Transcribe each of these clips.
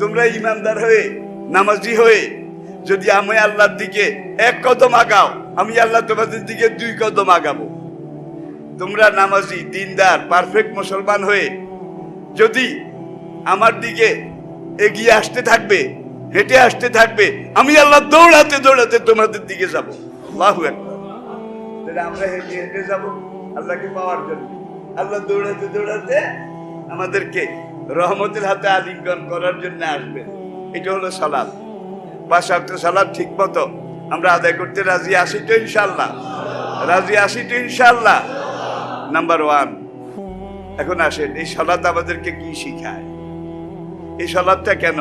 তোমরা ইমানদার হয়ে, নামাজি হয়ে, যদি আমি আল্লাহর দিকে এক কদম আগাও, আমি আল্লাহ তোমাদের দিকে দুই কদম আগাবো। তোমরা নামাজি, দিনদার পারফেক্ট মুসলমান হয়ে, যদি আমার দিকে এগিয়ে আসতে থাকবে, হেঁটে আসতে থাকবে, আমি আল্লাহ দৌড়াতে দৌড়াতে তোমাদের দিকে যাব। আল্লাহু আমরা হেঁটে হেঁটে যাব আল্লাহকে পাওয়ার জন্য। আল্লাহ দৌড়াতে দৌড়াতে আমাদেরকে রহমতের হাতে আলিঙ্গন করার জন্য আসবেন এটা হলো সালাদ। পাঁচ অক্ট সালাদ ঠিক মতো। আমরা আদায় করতে রাজি আসি তো ইনশাল্লাহ রাজি আসি তো ইনশাল্লাহ নাম্বার ওয়ান এখন আসেন, এই সালাদ আমাদেরকে কি শিখায়? এই সালাদটা কেন?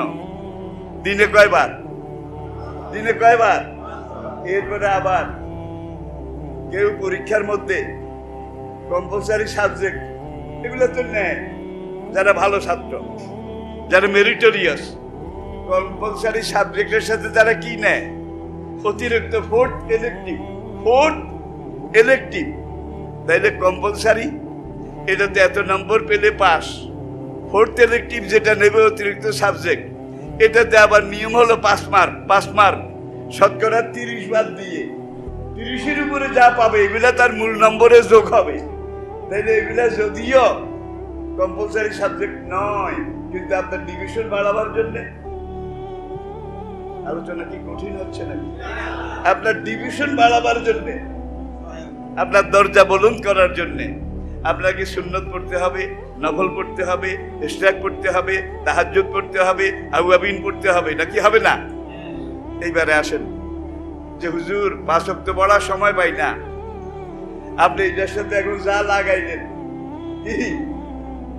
দিনে কয়বার? দিনে কয়বার? এরপরে আবার। কেউ পরীক্ষার মধ্যে কম্পালসারি সাবজেক্ট এগুলো তো নেয়। যারা ভালো ছাত্র, যারা মেরিটোরিয়াস কম্পালসারি সাবজেক্টের সাথে তারা কি নেয়? অতিরিক্ত ফোর্থ ইলেকটিভ ফোর্থ ইলেকটিভ তাইলে কম্পালসারি এটাতে এত নম্বর পেলে পাস ফোর্থ ইলেকটিভ যেটা নেবে অতিরিক্ত সাবজেক্ট এটাতে আবার নিয়ম হলো পাস মার্ক পাস মার্ক শতকরা তিরিশ বাদ দিয়ে। তিরিশের উপরে যা পাবে, এগুলা তার মূল নম্বরে যোগ হবে। তাইলে এগুলা যদিও কম্পালসারি সাবজেক্ট নয়, কিন্তু আপনার ডিভিশন বাড়াবার জন্য আলোচনা কি কঠিন হচ্ছে নাকি? আপনার ডিভিশন বাড়াবার জন্য, আপনার দরজা বলুন করার জন্য, আপনাকে সুন্নত পড়তে হবে নফল পড়তে হবে ইশরাক পড়তে হবে, তাহাজ্জুদ পড়তে হবে আউয়াবিন পড়তে হবে নাকি হবে না? এইবারে আসেন, যে হুজুর পাঁচ অক্ট পড়ার সময় পাই না, আপনি এটার সাথে এখন যা লাগাইলেন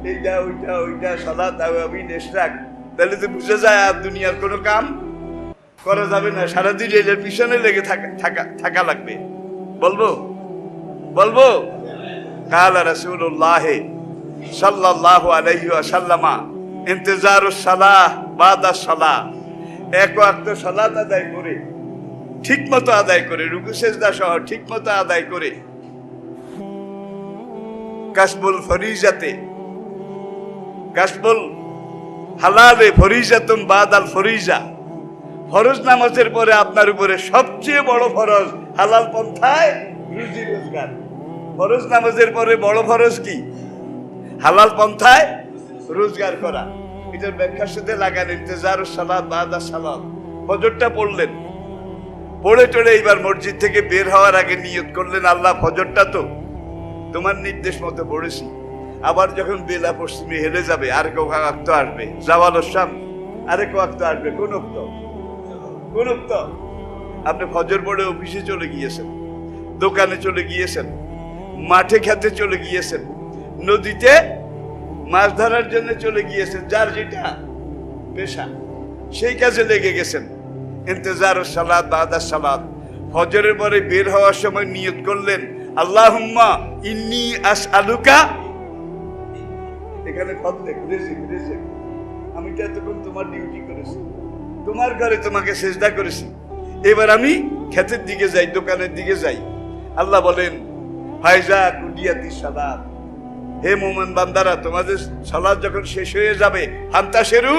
কি এইটা ওইটা ওইটা সলাত আউয়াবিন ইশরাক তাহলে তো বুঝে যায় আর দুনিয়ার কোনো কাম করা যাবে না। সারাদিন এটার পিছনে লেগে থাকা থাকা থাকা লাগবে। বলব? বলব? কাল রসুল্লাহ সাল্লাল্লাহু আলাইহি ওয়াসাল্লামা ইন্তজারুস সালাহ বাদা সালাহ এক ওয়াক্ত সালাত আদায় করে ঠিক মতো আদায় করে, রুকু সেজদা সহ ঠিক মতো আদায় করে। কাসবুল ফরিজাতে কাসবুল হালালে ফরিজাতুম বাদাল ফরিজা। ফরজ নামাজের পরে আপনার উপরে সবচেয়ে বড় ফরজ হালাল পন্থায় রুজি রোজগার। ফরজ নামাজের পরে বড় ফরজ কি? হালাল পন্থায় রোজগার করা। এটার ব্যাখ্যার সাথে লাগান ইন্তজার সালাদ বাদা সালাদ ফজরটা পড়লেন। পড়ে টড়ে এইবার মসজিদ থেকে বের হওয়ার আগে নিয়ত করলেন, আল্লাহ ফজরটা তো তোমার নির্দেশ মতো পড়েছি। আবার যখন বেলা পশ্চিমে হেলে যাবে, আর আরেক ওয়াক্ত আসবে। জাওয়াল শাম আরেক ওয়াক্ত আসবে, কোন উক্ত? কোন উক্ত? আপনি ফজর পড়ে অফিসে চলে গিয়েছেন, দোকানে চলে গিয়েছেন, মাঠে খেতে চলে গিয়েছেন, নদীতে মাছ ধরার জন্য চলে গিয়েছেন, যার যেটা পেশা, সেই কাজে লেগে গেছেন। ইন্তজার সালাদ বাদা সালাদ ফজরের পরে বের হওয়ার সময় নিয়ত করলেন, আল্লাহুম্মা ইন্নি আস আলুকা এখানে ফদ্দেক রেজিক রেজিক আমি তো এতক্ষণ তোমার ডিউটি করেছি। তোমার ঘরে তোমাকে চেষ্টা করেছি। এবার আমি ক্ষেতের দিকে যাই, দোকানের দিকে যাই। আল্লাহ বলেন ফাইজা কুডিয়াতি সালাদ হে মোমেন বান্দারা, তোমাদের সালাদ যখন শেষ হয়ে যাবে, হান্তা শেরু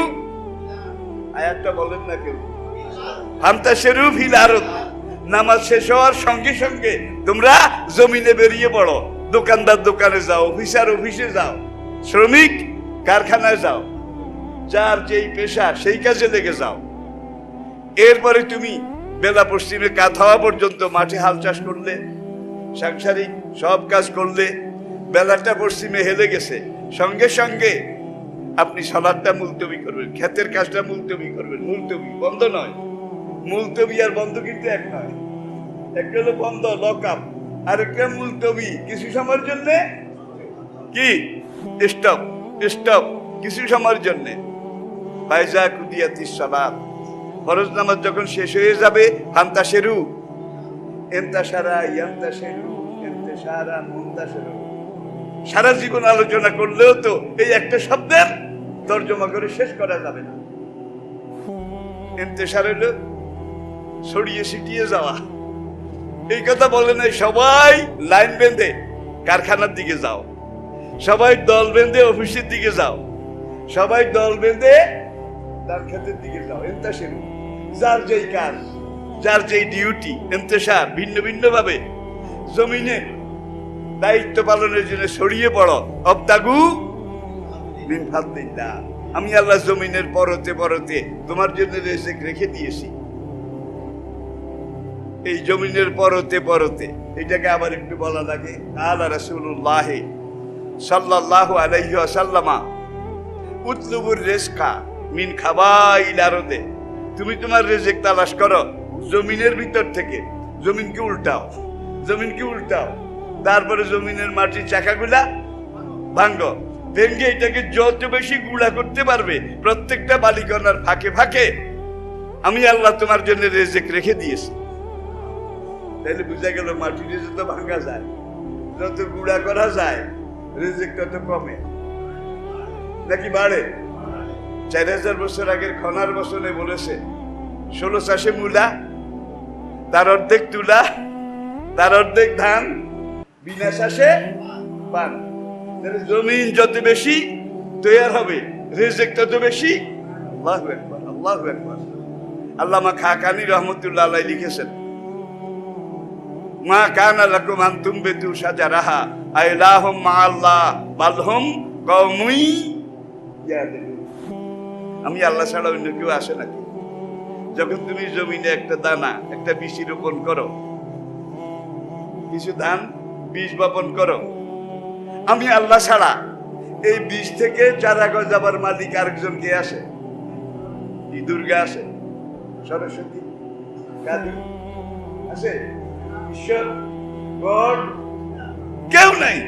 আয়াতটা বলেন না কেউ। হান্তা শেরু ফিল আরত নামাজ শেষ হওয়ার সঙ্গে সঙ্গে তোমরা জমিনে বেরিয়ে পড়ো। দোকানদার দোকানে যাও, অফিসার অফিসে যাও। শ্রমিক, কারখানায় যাও। যার যেই পেশা, সেই কাজে লেগে যাও। এরপরে তুমি বেলা পশ্চিমে কাত হওয়া পর্যন্ত মাঠে হাল চাষ করলে, সাংসারিক সব কাজ করলে, বেলাটা পশ্চিমে হেলে গেছে। সঙ্গে সঙ্গে আপনি সালাদটা মুলতবি করবেন, ক্ষেতের কাজটা মুলতবি করবেন। মুলতবি, বন্ধ নয়। মুলতবি আর বন্ধ কিন্তু এক নয়। একটা হলো বন্ধ, লক আপ। আর একটা মুলতবি, কিছু সময়ের জন্যে কি? স্টপ স্টপ কিছু সময়ের ফরজ নামাজ যখন শেষ হয়ে যাবে, হান্তা এন্তা সারা, ইয়ান্তা সারা মুন্তা সারা। জীবন আলোচনা করলেও তো এই একটা শব্দের তর্জমা করে শেষ করা যাবে না। হলো ছড়িয়ে ছিটিয়ে যাওয়া। এই কথা বলে নাই সবাই, লাইন বেঁধে কারখানার দিকে যাও। সবাই দল বেঁধে অফিসের দিকে যাও। সবাই দল বেঁধে তার খেতের দিকে যাও। এন্তাসের যার যেই কাজ, যার যেই ডিউটি এন্তেসার ভিন্ন ভিন্ন ভাবে জমিনে দায়িত্ব পালনের জন্য ছড়িয়ে পড়ো। অবদাগু মিন আমি আল্লাহ জমিনের পরতে পরতে তোমার জন্য রেজেক রেখে দিয়েছি। এই জমিনের পরতে পরতে, এটাকে আবার একটু বলা লাগে, আলা রাসূলুল্লাহ সাল্লাল্লাহু আলাইহি ওয়াসাল্লামা, উতলুবুর রেজকা মিন খাবাইল আরদে। তুমি তোমার রেজেক তালাশ করো, জমিনের ভিতর থেকে, জমিনকে উল্টাও জমিনকে উল্টাও, তারপরে জমিনের মাটির চাকাগুলা ভাঙ্গ। ভেঙ্গে এটাকে যত বেশি গুড়া করতে পারবে, প্রত্যেকটা বালিকনার ফাঁকে ফাঁকে, আমি আল্লাহ তোমার জন্য রেজেক রেখে দিয়েছি। তাহলে বুঝা গেল মাটির যত ভাঙ্গা যায়, যত গুড়া করা যায় কমে। নাকি বাড়ে। বছর আগের বলেছে, ষোলো চাষে মূলা, তার অর্ধেক তুলা, তার অর্ধেক ধান, বিনা পান। জমিন যত বেশি, তৈয়ার হবে। রেজেক তত বেশি। আল্লাহ আল্লাহ আল্লামা খাকানি রহমতুল্লাহ লিখেছেন মা কানা লাকুম আনতুম বেতু সাজারাহা আইলাহুম মা আল্লাহ বালহুম কওমুই আমি আল্লাহ ছাড়া অন্য কেউ আসে নাকি? যখন তুমি জমিনে একটা দানা, একটা বীজ রোপণ করো, কিছু ধান, বীজ বপন করো, আমি আল্লাহ ছাড়া এই বীজ থেকে চারা গজাবার মালিক আরেকজন কে আসে? দুর্গা আসে? সরস্বতী? কালী আছে ঈশ্বর গড কেউ নাই।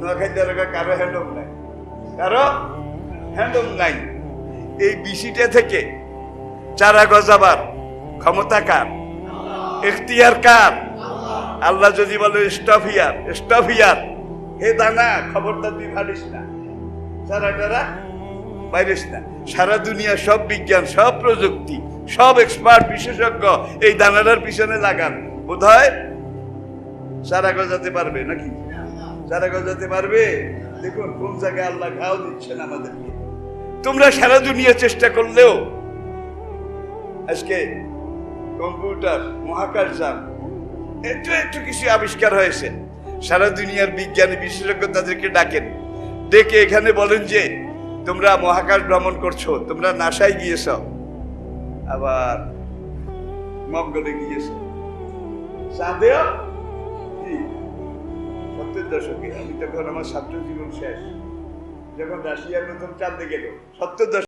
নোয়াখাই তারকা কারও হ্যান্ডম নাই। কারও হ্যান্ডম নাই। এই বিসিটা থেকে চারা গজাবার ক্ষমতা কার? এখতিয়ার কার? আল্লাহ যদি বলে, স্টপ হিয়ার স্টপ হিয়ার। হে দানা, খবরটা তুই ভালিস না। সারা টারা বাইরিস না। সারা দুনিয়া সব বিজ্ঞান, সব প্রযুক্তি। সব এক্সপার্ট বিশেষজ্ঞ এই দানাটার পিছনে লাগান। বোধ হয় সারা গজাতে পারবে নাকি? সারা গজাতে পারবে? দেখুন, কোন জায়গায় আল্লাহ ঘাও দিচ্ছেন আমাদেরকে। তোমরা সারা দুনিয়া চেষ্টা করলেও আজকে কম্পিউটার, মহাকাশ যান, একটু একটু কিছু আবিষ্কার হয়েছে। সারা দুনিয়ার বিজ্ঞানী বিশেষজ্ঞ তাদেরকে ডাকেন। ডেকে এখানে বলেন যে, তোমরা মহাকাশ ভ্রমণ করছ, তোমরা নাসায় গিয়েছ। আবার মঙ্গলে গিয়েছে চাঁদেও সত্তর দশকে আমি তখন আমার ছাত্র জীবন শেষ। যখন রাশিয়ার নতুন চাঁদে গেল সত্তর দশক